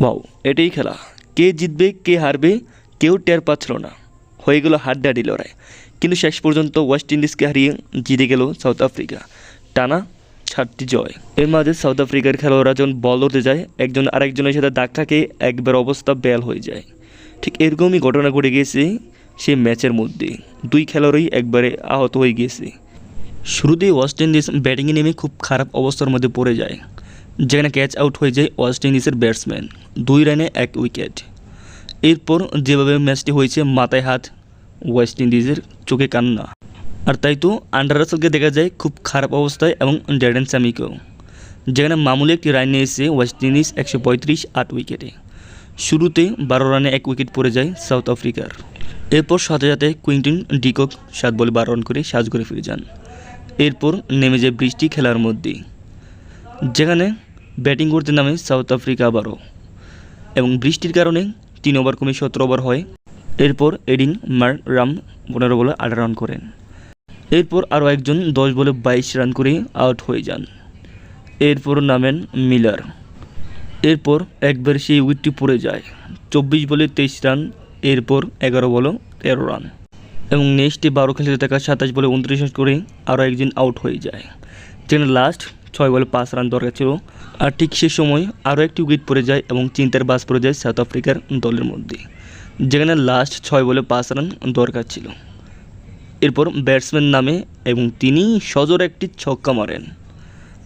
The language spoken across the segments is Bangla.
ওয়াও, এটাই খেলা। কে জিতবে, কে হারবে, কেউ টের পাচ্ছিল না। হয়ে গেল হাড্ডাহাড্ডি লড়াই। কিন্তু শেষ পর্যন্ত ওয়েস্ট ইন্ডিজকে হারিয়ে জিতে গেল সাউথ আফ্রিকা। টানা সাতটি জয়। এর মাঝে সাউথ আফ্রিকার খেলোয়াড়রা যখন বল ধরতে যায়, একজন আরেকজনের সাথে ধাক্কা খেয়ে একবার অবস্থা বেল হয়ে যায়। ঠিক এরকমই ঘটনা ঘটে গিয়েছে সেই ম্যাচের মধ্যে। দুই খেলোয়াড়ই একবারে আহত হয়ে গিয়েছে। শুরুতেই ওয়েস্ট ইন্ডিজ ব্যাটিংয়ে নেমে খুব খারাপ অবস্থার মধ্যে পড়ে যায়। যেখানে ক্যাচ আউট হয়ে যায় ওয়েস্ট ইন্ডিজের ব্যাটসম্যান দুই রানে এক উইকেট এরপর যেভাবে ম্যাচটি হয়েছে মাথায় হাত ওয়েস্ট ইন্ডিজের চোখে কান্না। আর তাই তো আন্ডার রাসেলকে দেখা যায় খুব খারাপ অবস্থায় এবং ড্যাডেন স্যামিকেও যেখানে মামুলি একটি রান নিয়ে নিয়েছে ওয়েস্ট ইন্ডিজ একশো পঁয়ত্রিশ আট উইকেটে শুরুতে বারো রানে এক উইকেট পড়ে যায় সাউথ আফ্রিকার এরপর সাথে সাথে কুইন্টিন ডিকক সাত বলে বারো রান করে সাজ করে ফিরে যান। এরপর নেমে যায় বৃষ্টি খেলার মধ্যে। যেখানে ব্যাটিং করতে নামে সাউথ আফ্রিকা আবারও। এবং বৃষ্টির কারণে তিন ওভার কমে সতেরো ওভার হয়। এরপর এডিন মার রাম পনেরো বলে আট রান করেন। এরপর আরও একজন দশ বলে বাইশ রান করে আউট হয়ে যান। এরপর নামেন মিলার। এরপর একবার সেই উইকেটটি পড়ে যায়। চব্বিশ বলে তেইশ রান, এরপর এগারো বলে তেরো রান। এবং নেক্সটে বারো খেলতে থাকা সাতাশ বলে উনত্রিশ রান করে আরও একজন আউট হয়ে যায়। যেখানে লাস্ট ছয় বলে পাঁচ রান দরকার ছিল। আর ঠিক সে সময় আরও একটি উইকেট পড়ে যায় এবং চিন্তার বাস পড়ে যায় সাউথ আফ্রিকার দলের মধ্যে, যেখানে লাস্ট ছয় বলে পাঁচ রান দরকার ছিল। এরপর ব্যাটসম্যান নামে এবং তিনি সজোর একটি ছক্কা মারেন।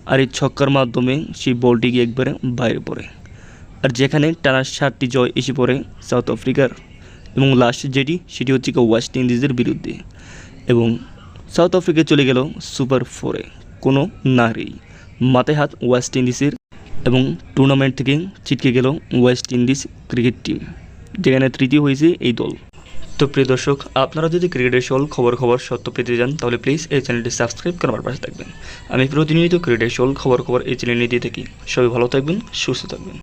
আর এই ছক্কার মাধ্যমে সেই বলটি গিয়ে একবারে বাইরে পড়ে। আর যেখানে টানা সাতটি জয় এসে পড়ে সাউথ আফ্রিকার। এবং লাস্ট যেটি, সেটি হচ্ছে ওয়েস্ট ইন্ডিজের বিরুদ্ধে। এবং সাউথ আফ্রিকা চলে গেল সুপার ফোরে কোনো নারী মাথায় হাত ওয়েস্ট ইন্ডিজের এবং টুর্নামেন্ট থেকে ছিটকে গেল ওয়েস্ট ইন্ডিজ ক্রিকেট টিম যেখানে তৃতীয় হয়েছে এই দল। তো প্রিয় দর্শক, আপনারা যদি ক্রিকেটের সকল খবর খবর সত্য পেতে যান তাহলে প্লিজ এই চ্যানেলটি সাবস্ক্রাইব করে আমার পাশে থাকবেন। আমি প্রতিনিয়ত ক্রিকেটের সকল খবর খবর এই চ্যানেলে দিয়ে থাকি। সবাই ভালো থাকবেন, সুস্থ থাকবেন।